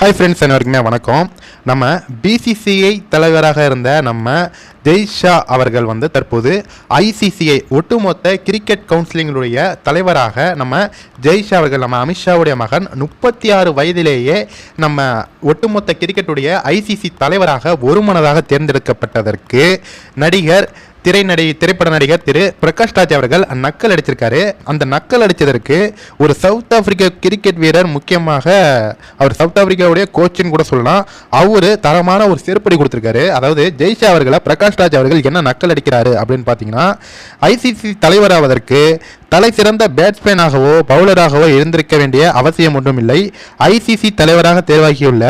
Hi friends அனைவருக்குமே வணக்கம். நம்ம பிசிசிஐ தலைவராக இருந்த நம்ம ஜெய்ஷா அவர்கள் வந்து தற்போது ஐசிசிஐ ஒட்டுமொத்த கிரிக்கெட் கவுன்சிலிங்களுடைய தலைவராக நம்ம ஜெய்ஷா அவர்கள் நம்ம அமித்ஷாவுடைய மகன் முப்பத்தி ஆறு வயதிலேயே நம்ம ஒட்டுமொத்த கிரிக்கெட்டுடைய ஐசிசி தலைவராக ஒருமனதாக தேர்ந்தெடுக்கப்பட்டதற்கு நடிகர் திரை நடி திரைப்பட நடிகர் திரு பிரகாஷ் ராஜ் அவர்கள் நக்கல் அடிச்சிருக்காரு. அந்த நக்கல் அடித்ததற்கு ஒரு சவுத் ஆப்பிரிக்க கிரிக்கெட் வீரர் முக்கியமாக அவர் சவுத் ஆப்பிரிக்காவுடைய கோச்சின்னு கூட சொல்லலாம். அவர் தரமான ஒரு செருப்படி கொடுத்துருக்காரு. அதாவது ஜெய்ஷா அவர்களை பிரகாஷ் ராஜ் அவர்கள் என்ன நக்கல் அடிக்கிறாரு அப்படின்னு பார்த்தீங்கன்னா ஐசிசி தலைவராவதற்கு தலை சிறந்த பேட்ஸ்மேனாகவோ பவுலராகவோ இருந்திருக்க வேண்டிய அவசியம் ஒன்றும் இல்லை ஐசிசி தலைவராக தேர்வாகியுள்ள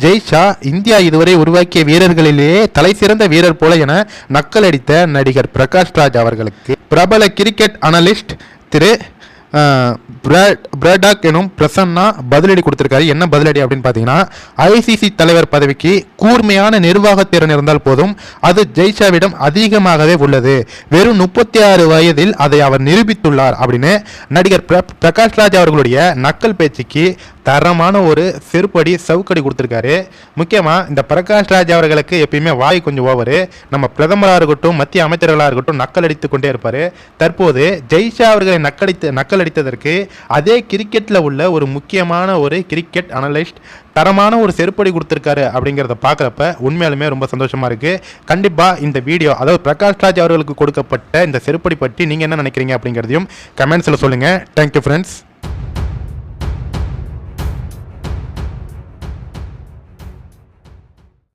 ஜெய்ஷா இந்தியா இதுவரை உருவாக்கிய வீரர்களிலேயே தலை சிறந்த வீரர் போல என நக்கலடித்த நடிகர் பிரகாஷ் ராஜ் அவர்களுக்கு பிரபல கிரிக்கெட் அனலிஸ்ட் திரு பிரேடாக் எனும் பிரசன்னா பதிலடி கொடுத்திருக்காரு. என்ன பதிலடி அப்படின்னு பார்த்தீங்கன்னா ஐசிசி தலைவர் பதவிக்கு கூர்மையான நிர்வாக திறன் இருந்தால் போதும் அது ஜெய்ஷாவிடம் அதிகமாகவே உள்ளது. வெறும் முப்பத்தி ஆறு வயதில் அதை அவர் நிரூபித்துள்ளார் அப்படின்னு நடிகர் பிர- பிரகாஷ் ராஜ் அவர்களுடைய நக்கல் பேச்சுக்கு தரமான ஒரு செருப்படி சவுக்கடி கொடுத்துருக்காரு. முக்கியமாக இந்த பிரகாஷ் ராஜ் அவர்களுக்கு எப்பயுமே வாய் கொஞ்சம் ஓவரு நம்ம பிரதமராக இருக்கட்டும் மத்திய அமைச்சர்களாக இருக்கட்டும் நக்கல் அடித்து கொண்டே இருப்பார். தற்போது ஜெய்ஷா அவர்களை நக்கடித்து நக்கல் அடித்ததற்கு அதே கிரிக்கெட்டில் உள்ள ஒரு முக்கியமான ஒரு கிரிக்கெட் அனலிஸ்ட் தரமான ஒரு செருப்படி கொடுத்துருக்காரு அப்படிங்கிறத பார்க்குறப்ப உண்மையாலுமே ரொம்ப சந்தோஷமாக இருக்குது கண்டிப்பாக இந்த வீடியோ அதாவது பிரகாஷ் ராஜ் அவர்களுக்கு கொடுக்கப்பட்ட இந்த செருப்படி பற்றி நீங்கள் என்ன நினைக்கிறீங்க அப்படிங்கிறதையும் கமெண்ட்ஸில் சொல்லுங்கள் தேங்க்யூ ஃப்ரெண்ட்ஸ்